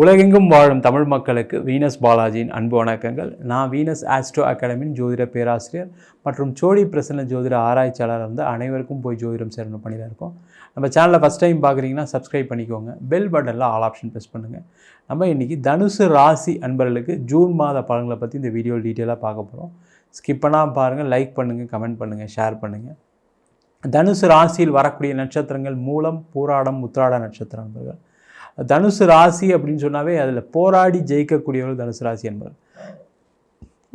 உலகெங்கும் வாழும் தமிழ் மக்களுக்கு வீனஸ் பாலாஜியின் அன்பு வணக்கங்கள். நான் வீனஸ் ஆஸ்ட்ரோ அகாடமியின் ஜோதிட பேராசிரியர் மற்றும் சோழி பிரசன்ன ஜோதிட ஆராய்ச்சியாளர் வந்து அனைவருக்கும் போய் ஜோதிடம் சேரணும் பண்ணியில் இருக்கோம். நம்ம சேனலில் ஃபஸ்ட் டைம் பார்க்குறீங்கன்னா சப்ஸ்கிரைப் பண்ணிக்கோங்க. பெல் பட்டனில் ஆல் ஆப்ஷன் ப்ரெஸ் பண்ணுங்கள் நம்ம இன்றைக்கி தனுசு ராசி அன்பர்களுக்கு ஜூன் மாத பலன்களை பற்றி இந்த வீடியோ டீட்டெயிலாக பார்க்க போகிறோம் ஸ்கிப் பாருங்கள் லைக் பண்ணுங்கள் கமெண்ட் பண்ணுங்கள் ஷேர் பண்ணுங்கள் தனுசு ராசியில் வரக்கூடிய நட்சத்திரங்கள் மூலம் பூராடம் உத்திராட நட்சத்திர நண்பர்கள் தனுசு ராசி அப்படின்னு சொன்னாவே அதில் போராடி ஜெயிக்கக்கூடியவர்கள் தனுசு ராசி என்பவர்.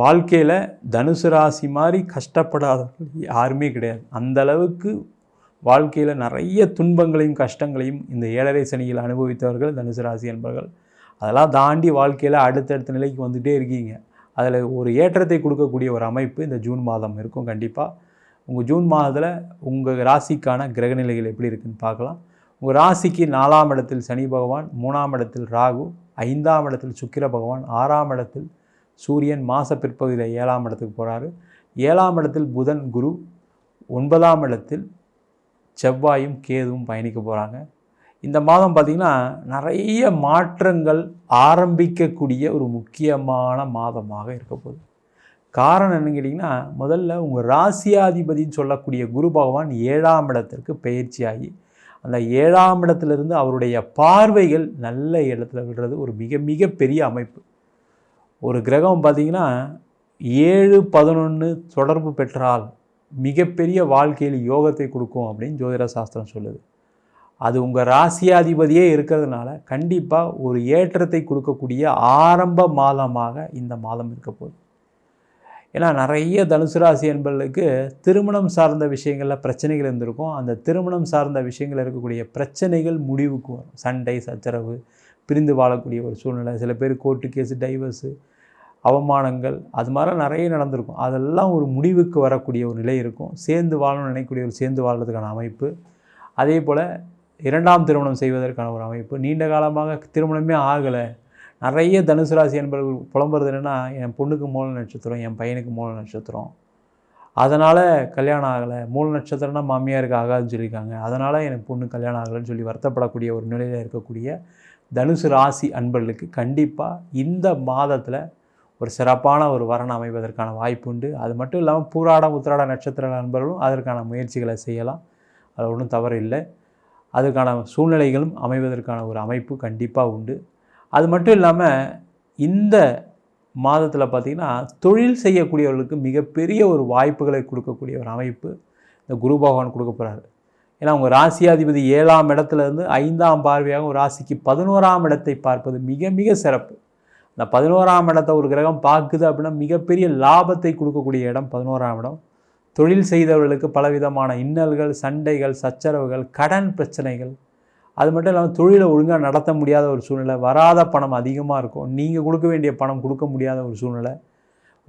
வாழ்க்கையில் தனுசு ராசி மாதிரி கஷ்டப்படாதவர்கள் யாருமே கிடையாது. அந்த அளவுக்கு வாழ்க்கையில் நிறைய துன்பங்களையும் கஷ்டங்களையும் இந்த ஏழரை சனியில் அனுபவித்தவர்கள் தனுசு ராசி என்பவர்கள். அதெல்லாம் தாண்டி வாழ்க்கையில் அடுத்தடுத்த நிலைக்கு வந்துகிட்டே இருக்கீங்க. அதில் ஒரு ஏற்றத்தை கொடுக்கக்கூடிய ஒரு அமைப்பு இந்த ஜூன் மாதம் இருக்கும் கண்டிப்பாக உங்கள் ஜூன் மாதத்தில் உங்கள் ராசிக்கான கிரகநிலைகள் எப்படி இருக்குன்னு பார்க்கலாம். உங்கள் ராசிக்கு நாலாம் இடத்தில் சனி பகவான் மூணாம் இடத்தில் ராகு ஐந்தாம் இடத்தில் சுக்கிர பகவான் ஆறாம் இடத்தில் சூரியன் மாத பிற்பகுதியில் ஏழாம் இடத்துக்கு போகிறாரு ஏழாம் இடத்தில் புதன் குரு ஒன்பதாம் இடத்தில் செவ்வாயும் கேதுவும் பயணிக்க போகிறாங்க இந்த மாதம் பார்த்திங்கன்னா நிறைய மாற்றங்கள் ஆரம்பிக்கக்கூடிய ஒரு முக்கியமான மாதமாக இருக்க போகுது. காரணம் என்னன்னு கேட்டிங்கன்னா முதல்ல உங்கள் ராசியாதிபதின்னு சொல்லக்கூடிய குரு பகவான் ஏழாம் இடத்திற்கு பயிற்சியாகி அந்த ஏழாம் இடத்துலேருந்து அவருடைய பார்வைகள் நல்ல இடத்துல விடுறது ஒரு மிக மிக பெரிய அமைப்பு. ஒரு கிரகம் பார்த்திங்கன்னா ஏழு பதினொன்று தொடர்பு பெற்றால் மிகப்பெரிய வாழ்க்கையில் யோகத்தை கொடுக்கும் அப்படின்னு ஜோதிட சாஸ்திரம் சொல்லுது. அது உங்கள் ராசியாதிபதியே இருக்கிறதுனால கண்டிப்பாக ஒரு ஏற்றத்தை கொடுக்கக்கூடிய ஆரம்ப மாதமாக இந்த மாதம் இருக்க போகுது. ஏன்னா நிறைய தனுசு ராசி என்பர்களுக்கு திருமணம் சார்ந்த விஷயங்களில் பிரச்சனைகள் இருந்திருக்கும். அந்த திருமணம் சார்ந்த விஷயங்கள் இருக்கக்கூடிய பிரச்சனைகள் முடிவுக்கு வரும். சண்டை சச்சரவு பிரிந்து வாழக்கூடிய ஒரு சூழ்நிலை. சில பேர் கோர்ட்டு கேஸு டைவர்ஸு அவமானங்கள் அது மாதிரிலாம் நிறைய நடந்திருக்கும். அதெல்லாம் ஒரு முடிவுக்கு வரக்கூடிய ஒரு நிலை இருக்கும். சேர்ந்து வாழணும்னு நினைக்கக்கூடிய ஒரு சேர்ந்து வாழ்றதுக்கான அமைப்பு. அதே போல் இரண்டாம் திருமணம் செய்வதற்கான ஒரு அமைப்பு. நீண்ட காலமாக திருமணமே ஆகலை. நிறைய தனுசு ராசி என்பவர்கள் புலம்புறது என்னென்னா என் பொண்ணுக்கு மூல நட்சத்திரம் என் பையனுக்கு மூல நட்சத்திரம். அதனால் கல்யாணம் ஆகலை. மூல நட்சத்திரம்னா மாமியாருக்கு ஆகாதுன்னு சொல்லியிருக்காங்க. அதனால் எனக்கு பொண்ணு கல்யாணம் ஆகலைன்னு சொல்லி வருத்தப்படக்கூடிய ஒரு நிலையில் இருக்கக்கூடிய தனுசு ராசி அன்பர்களுக்கு கண்டிப்பாக இந்த மாதத்தில் ஒரு சிறப்பான ஒரு வரன் அமைவதற்கான வாய்ப்பு உண்டு. அது மட்டும் இல்லாமல் பூராடம் உத்திராட நட்சத்திர நண்பர்களும் அதற்கான முயற்சிகளை செய்யலாம். அது ஒன்றும் தவறு இல்லை. அதுக்கான சூழ்நிலைகளும் அமைவதற்கான ஒரு அமைப்பு கண்டிப்பாக உண்டு. அது மட்டும் இல்லாமல் இந்த மாதத்தில் பார்த்திங்கன்னா தொழில் செய்யக்கூடியவர்களுக்கு மிகப்பெரிய ஒரு வாய்ப்புகளை கொடுக்கக்கூடிய ஒரு அமைப்பு இந்த குரு பகவான் கொடுக்க போகிறாரு ஏன்னா உங்கள் ராசியாதிபதி ஏழாம் இடத்துலேருந்து ஐந்தாம் பார்வையாக ஒரு ராசிக்கு பதினோராம் இடத்தை பார்ப்பது மிக மிக சிறப்பு. இந்த பதினோராம் இடத்தை ஒரு கிரகம் பார்க்குது அப்படின்னா மிகப்பெரிய லாபத்தை கொடுக்கக்கூடிய இடம் பதினோராம் இடம். தொழில் செய்தவர்களுக்கு பலவிதமான இன்னல்கள் சண்டைகள் சச்சரவுகள் கடன் பிரச்சனைகள் அது மட்டும் இல்லாமல் தொழிலை ஒழுங்காக நடத்த முடியாத ஒரு சூழ்நிலை வராத பணம் அதிகமாக இருக்கும். நீங்கள் கொடுக்க வேண்டிய பணம் கொடுக்க முடியாத ஒரு சூழ்நிலை.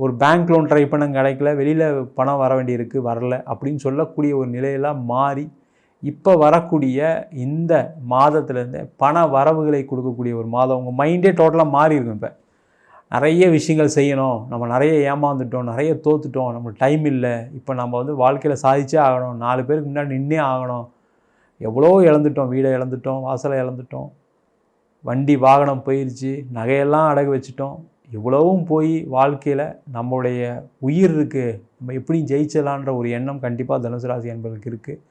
ஒரு பேங்க் லோன் ட்ரை பண்ண கிடைக்கல வெளியில் பணம் வர வேண்டியிருக்கு வரல அப்படின்னு சொல்லக்கூடிய ஒரு நிலையெல்லாம் மாறி இப்போ வரக்கூடிய இந்த மாதத்துலேருந்து பண வரவுகளை கொடுக்கக்கூடிய ஒரு மாதம் உங்கள் மைண்டே டோட்டலாக மாறி இருக்கும் இப்போ. நிறைய விஷயங்கள் செய்யணும் நம்ம நிறைய ஏமாந்துட்டோம் நிறைய தோத்துட்டோம் நம்மளுக்கு டைம் இல்லை. இப்போ நம்ம வந்து வாழ்க்கையில் சாதிச்சே ஆகணும். நாலு பேருக்கு முன்னாடி நின்னே ஆகணும். எவ்வளோ இழந்துட்டோம் வீடை இழந்துட்டோம் வாசலை இழந்துட்டோம். வண்டி வாகனம் போயிடுச்சு நகையெல்லாம் அடகு வச்சுட்டோம். இவ்வளவும் போய் வாழ்க்கையில் நம்மளுடைய உயிர் இருக்குது நம்ம எப்படி ஜெயிச்சலான்ற ஒரு எண்ணம் கண்டிப்பாக தனுசு ராசி என்பதற்கு இருக்குது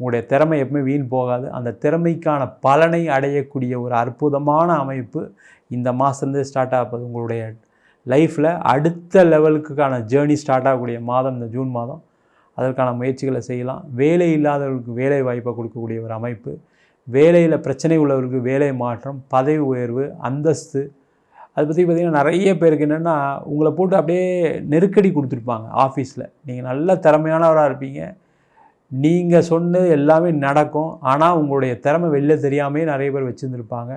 உங்களுடைய திறமை எப்பவுமே வீண் போகாது. அந்த திறமைக்கான பலனை அடையக்கூடிய ஒரு அற்புதமான அமைப்பு இந்த மாதத்துலேருந்து ஸ்டார்ட் ஆகுது உங்களுடைய லைஃப்பில் அடுத்த லெவலுக்கான ஜேர்னி ஸ்டார்ட் ஆகக்கூடிய மாதம் இந்த ஜூன் மாதம். அதற்கான முயற்சிகளை செய்யலாம். வேலை இல்லாதவர்களுக்கு வேலை வாய்ப்பை கொடுக்கக்கூடிய ஒரு அமைப்பு. வேலையில் பிரச்சனை உள்ளவர்களுக்கு வேலை மாற்றம் பதவி உயர்வு அந்தஸ்து. அதை பற்றி பார்த்திங்கன்னா நிறைய பேருக்கு என்னென்னா உங்களை போட்டு அப்படியே நெருக்கடி கொடுத்துருப்பாங்க ஆஃபீஸில் நீங்கள் நல்ல திறமையானவராக இருப்பீங்க. நீங்கள் சொன்னது எல்லாமே நடக்கும். ஆனால் உங்களுடைய திறமை வெளில தெரியாமே நிறைய பேர் வச்சுருந்துருப்பாங்க.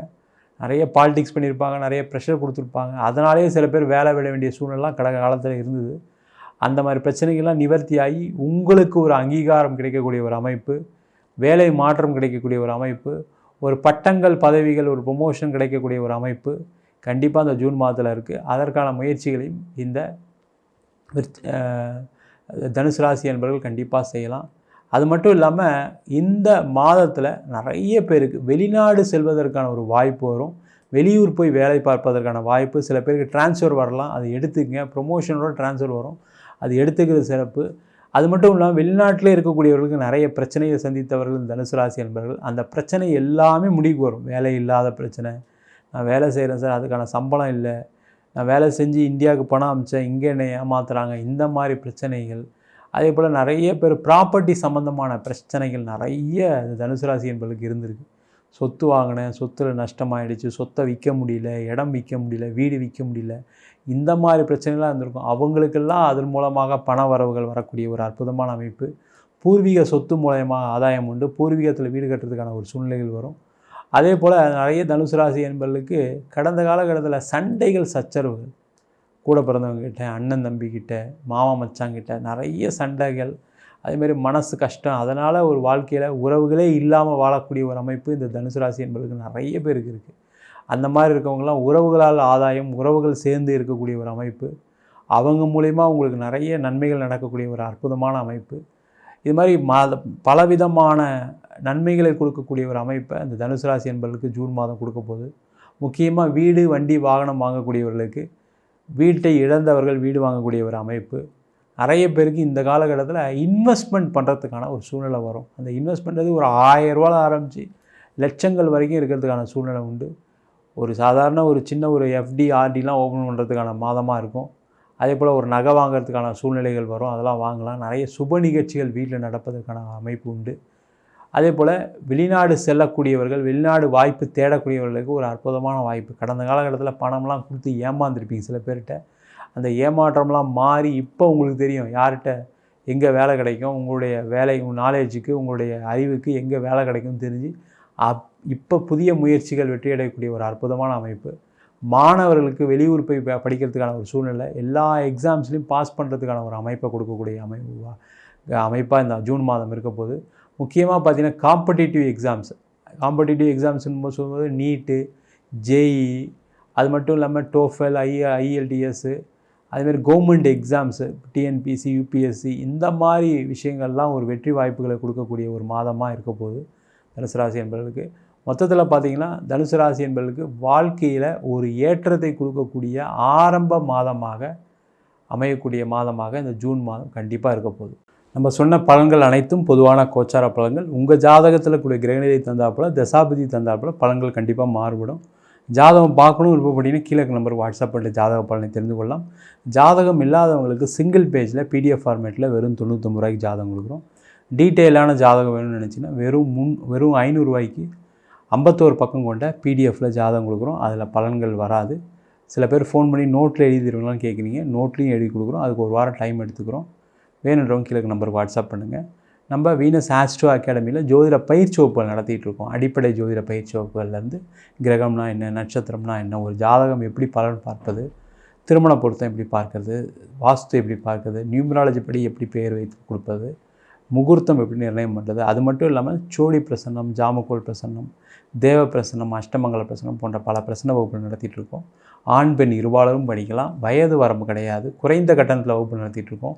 நிறைய பாலிடிக்ஸ் பண்ணியிருப்பாங்க நிறைய ப்ரெஷர் கொடுத்துருப்பாங்க. அதனாலேயே சில பேர் வேலை விட வேண்டிய சூழ்நிலாம் கடக காலத்தில் இருந்தது. அந்த மாதிரி பிரச்சனைகள்லாம் நிவர்த்தியாகி உங்களுக்கு ஒரு அங்கீகாரம் கிடைக்கக்கூடிய ஒரு அமைப்பு வேலை மாற்றம் கிடைக்கக்கூடிய ஒரு அமைப்பு ஒரு பட்டங்கள் பதவிகள் ஒரு ப்ரொமோஷன் கிடைக்கக்கூடிய ஒரு அமைப்பு கண்டிப்பாக அந்த ஜூன் மாதத்தில் இருக்குது அதற்கான முயற்சிகளையும் இந்த தனுசு ராசி என்பவர்கள் கண்டிப்பாக செய்யலாம். அது மட்டும் இல்லாமல் இந்த மாதத்தில் நிறைய பேருக்கு வெளிநாடு செல்வதற்கான ஒரு வாய்ப்பு வரும். வெளியூர் போய் வேலை பார்ப்பதற்கான வாய்ப்பு சில பேருக்கு ட்ரான்ஸ்ஃபர் வரலாம் அதை எடுத்துக்கங்க. ப்ரொமோஷனோட ட்ரான்ஸ்ஃபர் வரும். அது எடுத்துக்கிறது சிறப்பு. அது மட்டும் இல்லாமல் வெளிநாட்டிலே இருக்கக்கூடியவர்களுக்கு நிறைய பிரச்சனையை சந்தித்தவர்கள் இந்த தனுசு ராசி என்பவர்கள் அந்த பிரச்சனை எல்லாமே முடிவுக்கு வரும். வேலை இல்லாத பிரச்சனை. நான் வேலை செய்கிறேன் சார் அதுக்கான சம்பளம் இல்லை. நான் வேலை செஞ்சு இந்தியாவுக்கு பணம் அமிச்சேன் இங்கே என்னை ஏமாத்துறாங்க இந்த மாதிரி பிரச்சனைகள். அதே போல் நிறைய பேர் ப்ராப்பர்ட்டி சம்மந்தமான பிரச்சனைகள் நிறைய இந்த தனுசு ராசி என்பவர்களுக்கு இருந்திருக்கு. சொத்து வாங்கினேன் சொத்தில் நஷ்டமாயிடுச்சு சொத்தை விற்க முடியல இடம் விற்க முடியல வீடு விற்க முடியல. இந்த மாதிரி பிரச்சனைலாம் இருந்திருக்கும். அவங்களுக்கெல்லாம் அதன் மூலமாக பண வரவுகள் வரக்கூடிய ஒரு அற்புதமான அமைப்பு. பூர்வீக சொத்து மூலயமாக ஆதாயம் உண்டு. பூர்வீகத்தில் வீடு கட்டுறதுக்கான ஒரு சூழ்நிலைகள் வரும். அதே போல் நிறைய தனுசு ராசி என்பவர்களுக்கு கடந்த காலகட்டத்தில் சண்டைகள் சச்சரவுகள். கூட பிறந்தவங்ககிட்ட அண்ணன் தம்பிக்கிட்ட மாமா மச்சாங்கிட்ட நிறைய சண்டைகள் அதேமாரி மனசு கஷ்டம் அதனால் ஒரு வாழ்க்கையில் உறவுகளே இல்லாமல் வாழக்கூடிய ஒரு அமைப்பு இந்த தனுசு ராசி என்பதுக்கு நிறைய பேருக்கு இருக்குது அந்த மாதிரி இருக்கவங்களாம் உறவுகளால் ஆதாயம் உறவுகள் சேர்ந்து இருக்கக்கூடிய ஒரு அமைப்பு. அவங்க மூலயமா உங்களுக்கு நிறைய நன்மைகள் நடக்கக்கூடிய ஒரு அற்புதமான அமைப்பு. இது மாதிரி மாத பலவிதமான நன்மைகளை கொடுக்கக்கூடிய ஒரு அமைப்பை இந்த தனுசு ராசி என்பவர்களுக்கு ஜூன் மாதம் கொடுக்க போகுது. முக்கியமாக வீடு வண்டி வாகனம் வாங்கக்கூடியவர்களுக்கு வீட்டை இழந்தவர்கள் வீடு வாங்கக்கூடிய ஒரு அமைப்பு. நிறைய பேருக்கு இந்த காலகட்டத்தில் இன்வெஸ்ட்மெண்ட் பண்ணுறதுக்கான ஒரு சூழ்நிலை வரும். அந்த இன்வெஸ்ட்மெண்ட் ஒரு ஆயிரரூவாவில் ஆரம்பித்து லட்சங்கள் வரைக்கும் இருக்கிறதுக்கான சூழ்நிலை உண்டு. ஒரு சாதாரண ஒரு சின்ன ஒரு எஃப்டி ஆர்டிலாம் ஓப்பன் பண்ணுறதுக்கான மாதமாக இருக்கும். அதே போல் ஒரு நகை வாங்குறதுக்கான சூழ்நிலைகள் வரும். அதெல்லாம் வாங்கலாம். நிறைய சுப நிகழ்ச்சிகள் வீட்டில் நடப்பதற்கான அமைப்பு உண்டு. அதே போல் வெளிநாடு செல்லக்கூடியவர்கள் வெளிநாடு வாய்ப்பு தேடக்கூடியவர்களுக்கு ஒரு அற்புதமான வாய்ப்பு. கடந்த காலகட்டத்தில் பணம்லாம் கொடுத்து ஏமாந்துருப்பீங்க சில பேர்கிட்ட. அந்த ஏமாற்றம்லாம் மாறி இப்போ உங்களுக்கு தெரியும். யார்கிட்ட எங்கே வேலை கிடைக்கும் உங்களுடைய வேலை நாலேஜுக்கு உங்களுடைய அறிவுக்கு எங்கே வேலை கிடைக்கும்னு தெரிஞ்சு அப் இப்போ புதிய முயற்சிகள் வெற்றியடையக்கூடிய ஒரு அற்புதமான அமைப்பு. மாணவர்களுக்கு வெளியூர் போய் படிக்கிறதுக்கான ஒரு சூழ்நிலை எல்லா எக்ஸாம்ஸ்லையும் பாஸ் பண்ணுறதுக்கான ஒரு அமைப்பை கொடுக்கக்கூடிய அமைப்பு அமைப்பாக இந்த ஜூன் மாதம் இருக்க போது முக்கியமாக பார்த்தீங்கன்னா காம்படிட்டிவ் எக்ஸாம்ஸ் காம்படிட்டிவ் எக்ஸாம்ஸ்னு சொல்லும்போது நீட்டு ஜேஇ அது மட்டும் இல்லாமல் டோஃபெல் ஐ ஐஎல்டிஎஸ்ஸு அதுமாரி கவர்மெண்ட் எக்ஸாம்ஸு டிஎன்பிசி யூபிஎஸ்சி இந்த மாதிரி விஷயங்கள்லாம் ஒரு வெற்றி வாய்ப்புகளை கொடுக்கக்கூடிய ஒரு மாதமாக இருக்க போகுது தனுசு ராசி என்பவர்களுக்கு. மொத்தத்தில் பார்த்தீங்கன்னா தனுசு ராசி என்பவர்களுக்கு வாழ்க்கையில் ஒரு ஏற்றத்தை கொடுக்கக்கூடிய ஆரம்ப மாதமாக அமையக்கூடிய மாதமாக இந்த ஜூன் மாதம் கண்டிப்பாக இருக்க போகுது. நம்ம சொன்ன பலன்கள் அனைத்தும் பொதுவான கோச்சார பலன்கள். உங்கள் ஜாதகத்தில் கூடிய கிரகநிலை தந்தாப்பில் தசாபதி தந்தாப்பில் பலன்கள் கண்டிப்பாக மாறுபடும். ஜாதகம் பார்க்கணும் விருப்பப்பட்டீங்கன்னா கீழே நம்பர் வாட்ஸ்அப் பண்ணிட்டு ஜாதக பலனை தெரிந்து கொள்ளலாம். ஜாதகம் இல்லாதவங்களுக்கு சிங்கிள் பேஜில் பிடிஎஃப் ஃபார்மேட்டில் வெறும் தொண்ணூற்றொம்பது ரூபாய்க்கு ஜாதகம் கொடுக்குறோம். டீட்டெயிலான ஜாதகம் வேணும்னு நினச்சின்னா வெறும் முன் வெறும் ஐநூறுரூவாய்க்கு ஐம்பத்தோரு பக்கம் கொண்ட பிடிஎஃப்பில் ஜாதகம் கொடுக்குறோம். அதில் பலன்கள் வராது. சில பேர் ஃபோன் பண்ணி நோட்டில் எழுதிடுவீங்களான்னு கேட்குறீங்க நோட்லேயும் எழுதி கொடுக்குறோம். அதுக்கு ஒரு வாரம் டைம் எடுத்துக்கிறோம். வேணுன்றவங்க கீழே நம்பருக்கு வாட்ஸ்அப் பண்ணுங்கள் நம்ம வீனஸ் ஆஸ்ட்ரோ அகாடமியில் ஜோதிட பயிற்சி வகுப்புகள் நடத்திட்டு இருக்கோம் அடிப்படை ஜோதிட பயிற்சி வகுப்புகள்லேருந்து கிரகம்னா என்ன நட்சத்திரம்னா என்ன ஒரு ஜாதகம் எப்படி பலன் பார்ப்பது திருமண பொருத்தம் எப்படி பார்க்கறது வாஸ்து எப்படி பார்க்கறது நியூமராலஜி படி எப்படி பெயர் வைத்து கொடுப்பது முகூர்த்தம் எப்படி நிர்ணயம் பண்ணுறது அது மட்டும் இல்லாமல் சோடி பிரசன்னம் ஜாமக்கோல் பிரசன்னம் தேவ பிரசன்னம் அஷ்டமங்கல பிரசன்னம் போன்ற பல பிரசன்ன வகுப்புகள் நடத்திட்டு இருக்கோம் ஆண் பெண் இருவாளரும் படிக்கலாம். வயது வரம்பு கிடையாது. குறைந்த கட்டணத்தில் வகுப்பு நடத்திட்டு இருக்கோம்